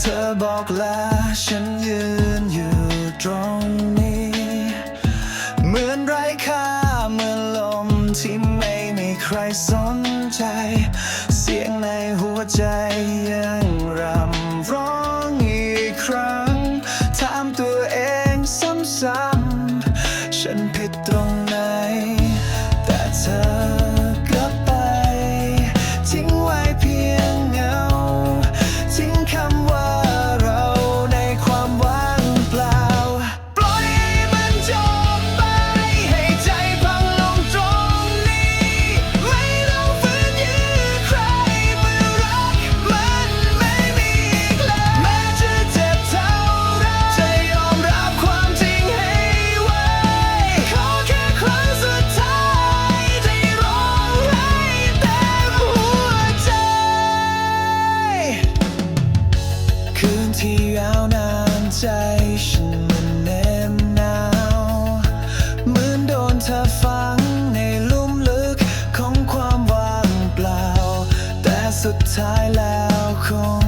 เธอบอกลาฉันยืนอยู่ตรงนี้ เหมือนไร้ค่าเหมือนลมที่ไม่มีใครสนใจ เสียงในหัวใจยังรำร้องอีกครั้ง ถามตัวเองซ้ำๆฉันผิดตรง ยาวนานใจฉันมันแนบหนาวเหมือนโดนเธอฝังในลุ่มลึกของความว่างเปล่า แต่สุดท้ายแล้วคง